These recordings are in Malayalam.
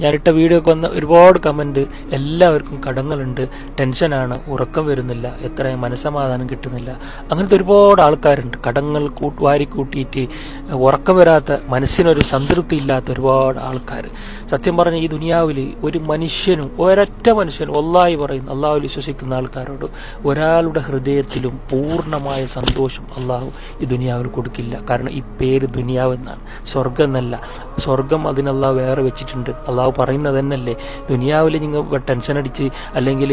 ഞാനിട്ട വീഡിയോക്ക് വന്ന ഒരുപാട് കമന്റ് എല്ലാവർക്കും കടങ്ങളുണ്ട്. ടെൻഷനാണ് ഉറക്കം വരുന്നില്ല. എത്ര മനസ്സമാധാനം കിട്ടുന്നില്ല. അങ്ങനത്തെ ഒരുപാട് ആൾക്കാരുണ്ട്. കടങ്ങൾ കൂട്ട് വാരി കൂട്ടിയിട്ട് ഉറക്കം വരാത്ത മനസ്സിനൊരു സംതൃപ്തി ഇല്ലാത്ത ഒരുപാട് ആൾക്കാർ സത്യം പറഞ്ഞ ഈ ദുനിയാവിൽ ഒരു മനുഷ്യനും ഒരൊറ്റ മനുഷ്യനും ഒന്നായി പറയുന്നു. അള്ളാഹു വിശ്വസിക്കുന്ന ആൾക്കാരോട് ഒരാളുടെ ഹൃദയത്തിലും പൂർണമായ സന്തോഷം അള്ളാഹു ഈ ദുനിയാവിൽ കൊടുക്കില്ല. കാരണം ഈ പേര് ദുനിയാവ് എന്നാണ്. സ്വർഗം എന്നല്ല. സ്വർഗം അതിനല്ലാഹ് വേറെ വെച്ചിട്ടുണ്ട്. അള്ളാഹു പറയുന്നത് തന്നെയല്ലേ? ദുനിയാവിൽ നിങ്ങൾ ടെൻഷൻ അടിച്ച് അല്ലെങ്കിൽ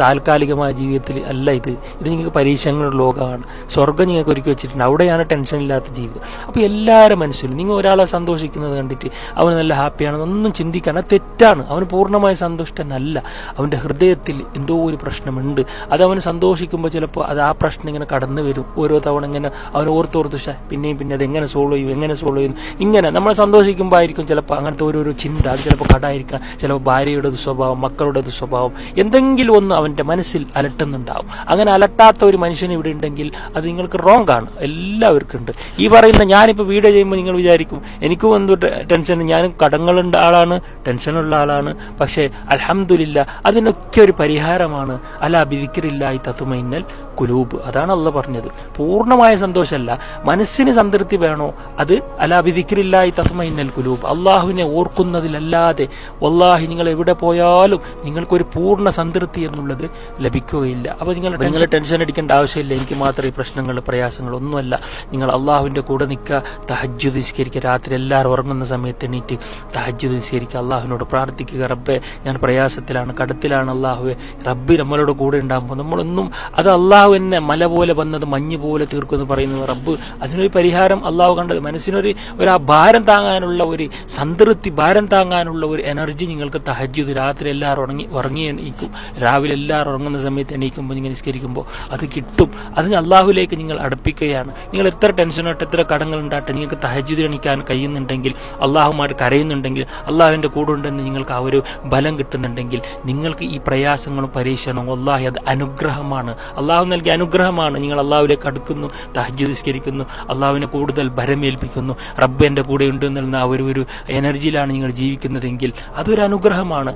താൽക്കാലികമായ ജീവിതത്തിൽ അല്ല ഇത്. ഇത് നിങ്ങൾക്ക് പരീക്ഷങ്ങളുടെ ലോകമാണ്. സ്വർഗം നിങ്ങൾക്ക് ഒരുക്കി വെച്ചിട്ടുണ്ട്. അവിടെയാണ് ടെൻഷൻ ഇല്ലാത്ത ജീവിതം. അപ്പോൾ എല്ലാവരും മനസ്സിലും നിങ്ങൾ ഒരാളെ സന്തോഷിക്കുന്നത് കണ്ടിട്ട് അവൻ നല്ല ഹാപ്പിയാണെന്നൊന്നും അത് തെറ്റാണ്. അവന് പൂർണമായ സന്തുഷ്ടനല്ല. അവന്റെ ഹൃദയത്തിൽ എന്തോ ഒരു പ്രശ്നമുണ്ട്. അത് അവന് സന്തോഷിക്കുമ്പോൾ ചിലപ്പോൾ അത് ആ പ്രശ്നം ഇങ്ങനെ കടന്നു വരും. ഓരോ തവണ ഇങ്ങനെ അവൻ ഓർത്തോർത്ത് പിന്നെയും പിന്നെ അത് എങ്ങനെ സോൾവ് ചെയ്യും എങ്ങനെ സോൾവ് ചെയ്യും? ഇങ്ങനെ നമ്മൾ സന്തോഷിക്കുമ്പോൾ ആയിരിക്കും ചിലപ്പോൾ അങ്ങനത്തെ ഓരോരോ ചിന്ത. അത് ചിലപ്പോൾ കടായിരിക്കാം ചിലപ്പോൾ ഭാര്യയുടെ സ്വഭാവം മക്കളുടെ സ്വഭാവം. എന്തെങ്കിലും ഒന്ന് അവന്റെ മനസ്സിൽ അലട്ടുന്നുണ്ടാവും. അങ്ങനെ അലട്ടാത്ത ഒരു മനുഷ്യൻ ഇവിടെ ഉണ്ടെങ്കിൽ അത് നിങ്ങൾക്ക് റോങ് ആണ്. എല്ലാവർക്കും ഉണ്ട്. ഈ പറയുന്ന ഞാനിപ്പോൾ വീഡിയോ ചെയ്യുമ്പോൾ നിങ്ങൾ വിചാരിക്കും എനിക്കും എന്തോ ടെൻഷൻ ഞാനും കടങ്ങളുണ്ട് ആളാണ് ടെൻഷനുള്ള ആളാണ്. പക്ഷേ അലഹമില്ല അതിനൊക്കെ ഒരു പരിഹാരമാണ്. അല ബിദിക്കറില്ലായി തത്തുമൈന്നൽ കുലൂബ് അതാണ് അള്ള പറഞ്ഞത്. പൂർണമായ സന്തോഷമല്ല. മനസ്സിന് സംതൃപ്തി വേണോ? അത് അല ബിദിക്കറില്ലായി തത്തുമൈന്നൽ കുലൂബ് അള്ളാഹുവിനെ ഓർക്കുന്നതിലല്ലാതെ വല്ലാഹി നിങ്ങൾ എവിടെ പോയാലും നിങ്ങൾക്കൊരു പൂർണ സംതൃപ്തി എന്നുള്ളത് ലഭിക്കുകയില്ല. അപ്പോൾ നിങ്ങൾ നിങ്ങൾ ടെൻഷൻ അടിക്കേണ്ട ആവശ്യമില്ല. എനിക്ക് മാത്രമേ പ്രശ്നങ്ങൾ പ്രയാസങ്ങൾ ഒന്നുമല്ല. നിങ്ങൾ അള്ളാഹുവിന്റെ കൂടെ നിൽക്കുക. തഹജ്ജു നിസ്കരിക്കുക. രാത്രി എല്ലാവരും ഉറങ്ങുന്ന സമയത്ത് എണീറ്റ് തഹജ്ജു നിസ്കരിക്കുക. അള്ളാഹുവിനോട് പ്രാർത്ഥിക്കുക. റബ്ബെ ഞാൻ പ്രയാസത്തിലാണ് കടത്തിലാണ് അള്ളാഹുവെ. റബ്ബി നമ്മളോട് കൂടെ ഉണ്ടാകുമ്പോൾ നമ്മളൊന്നും അത് അള്ളാഹു എന്നെ മല പോലെ വന്നത് മഞ്ഞ് പോലെ തീർക്കുമെന്ന് പറയുന്നത് റബ്ബ്. അതിനൊരു പരിഹാരം അള്ളാഹു കണ്ടത്. മനസ്സിനൊരു ഒരു ആ ഭാരം താങ്ങാനുള്ള ഒരു സംതൃപ്തി ഭാരം താങ്ങാനുള്ള ഒരു എനർജി നിങ്ങൾക്ക് തഹജ്ജുദ് രാത്രി എല്ലാവരും ഉറങ്ങി ഉറങ്ങി എണീക്കും. രാവിലെ എല്ലാവരും ഉറങ്ങുന്ന സമയത്ത് എണീക്കുമ്പോൾ നിങ്ങൾ നിസ്കരിക്കുമ്പോൾ അത് കിട്ടും. അത് അള്ളാഹുലേക്ക് നിങ്ങൾ അടുപ്പിക്കുകയാണ്. നിങ്ങൾ എത്ര ടെൻഷനോട്ട് എത്ര കടങ്ങൾ ഉണ്ടാട്ടെ നിങ്ങൾക്ക് തഹജ്ജുദ് എണീക്കാൻ കഴിയുന്നുണ്ടെങ്കിൽ അള്ളാഹുമായിട്ട് കരയുന്നുണ്ടെങ്കിൽ അള്ളാഹുവിന്റെ കൂടെ ഉണ്ടെന്ന് നിങ്ങൾക്ക് ആ ഒരു ബലം കിട്ടുന്നുണ്ടെങ്കിൽ നിങ്ങൾക്ക് ഈ പ്രയാസങ്ങളും പരീക്ഷണവും അള്ളാഹി അത് അനുഗ്രഹമാണ്. അള്ളാഹു നൽകിയ അനുഗ്രഹമാണ്. നിങ്ങൾ അള്ളാഹുലേക്ക് അടുക്കുന്നു തഹജ്ജുദ് നിസ്കരിക്കുന്നു അള്ളാഹുവിനെ കൂടുതൽ ഭരമേൽപ്പിക്കുന്നു. റബ്ബ് എന്റെ കൂടെ ഉണ്ട് എന്നുള്ള ആ ഒരു ഒരു എനർജിയിലാണ് നിങ്ങൾ ജീവിക്കുന്നതെങ്കിൽ അതൊരു അനുഗ്രഹമാണ്.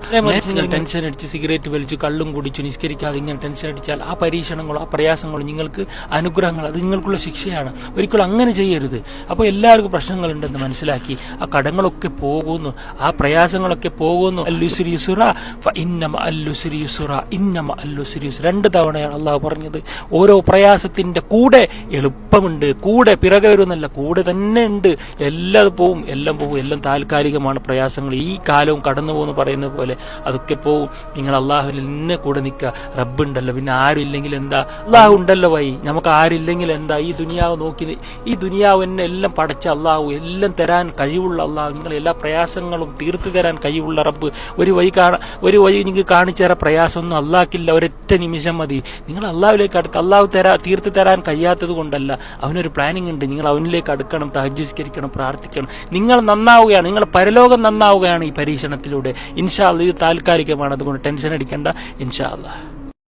നിങ്ങൾ ടെൻഷൻ അടിച്ച് സിഗരറ്റ് വലിച്ചു കള്ളും കുടിച്ചു നിസ്കരിക്കാതെ ഇങ്ങനെ ടെൻഷൻ അടിച്ചാൽ ആ പരീക്ഷണങ്ങളോ ആ പ്രയാസങ്ങളോ നിങ്ങൾക്ക് അനുഗ്രഹങ്ങൾ അത് നിങ്ങൾക്കുള്ള ശിക്ഷയാണ്. ഒരിക്കലും അങ്ങനെ ചെയ്യരുത്. അപ്പോൾ എല്ലാവർക്കും പ്രശ്നങ്ങളുണ്ടെന്ന് മനസ്സിലാക്കി ആ കടങ്ങളൊക്കെ പോകുന്നു. ആ പ്രയാസങ്ങളൊക്കെ പോകുന്നു. അല്ലുസിരി യുസുറ. ഇന്നമ അല്ലുസിരി യുസുറ. ഇന്നമ അല്ലുസിരി യുസുറ. രണ്ട് തവണയാണ് അള്ളാഹു പറഞ്ഞത്. ഓരോ പ്രയാസത്തിന്റെ കൂടെ എളുപ്പമുണ്ട്. കൂടെ പിറകെ വരുന്നല്ല കൂടെ തന്നെ ഉണ്ട്. എല്ലാം പോവും എല്ലാം പോവും എല്ലാം താൽക്കാലികമാണ് പ്രയാസങ്ങൾ. ഈ കാലവും കടന്നു പോകുന്നു പറയുന്ന പോലെ അതൊക്കെ പോവും. നിങ്ങൾ അള്ളാഹുവിൽ നിന്നെ കൂടെ നിൽക്കുക. റബ്ബുണ്ടല്ലോ പിന്നെ ആരും ഇല്ലെങ്കിൽ എന്താ? അള്ളാഹു ഉണ്ടല്ലോ വൈ. നമുക്ക് ആരില്ലെങ്കിൽ എന്താ? ഈ ദുനിയാവ് നോക്കി ഈ ദുനിയാവ് എന്നെ എല്ലാം പടച്ച അള്ളാഹു. എല്ലാം തരാൻ കഴിവുള്ള അള്ളാഹു. നിങ്ങൾ എല്ലാ പ്രയാസങ്ങളും തീർത്തു തരാൻ കഴിവുള്ള റബ്ബ്. ഒരു വഴി ഒരു വഴി നിങ്ങൾക്ക് കാണിച്ചു തരാൻ പ്രയാസമൊന്നും അള്ളാക്കില്ല ഒരൊറ്റ നിമിഷം മതി. നിങ്ങൾ അള്ളാഹുലേക്ക് അടുക്ക അള്ളാഹു തരാ തീർത്ത് തരാൻ കഴിയാത്തത് കൊണ്ടല്ല. അവനൊരു പ്ലാനിങ് ഉണ്ട്. നിങ്ങൾ അവനിലേക്ക് അടുക്കണം തഹജിസ്കരിക്കണം പ്രാർത്ഥിക്കണം. നിങ്ങൾ നന്നാവുകയാണ്. നിങ്ങൾ പരലോകം നന്നാവുകയാണ് ഈ പരീക്ഷണത്തിലൂടെ. ഇൻഷാ അല്ല ഇത് താൽക്കാലികമാണ്. അതുകൊണ്ട് ടെൻഷൻ അടിക്കേണ്ട. ഇൻഷാ അള്ളാഹ്.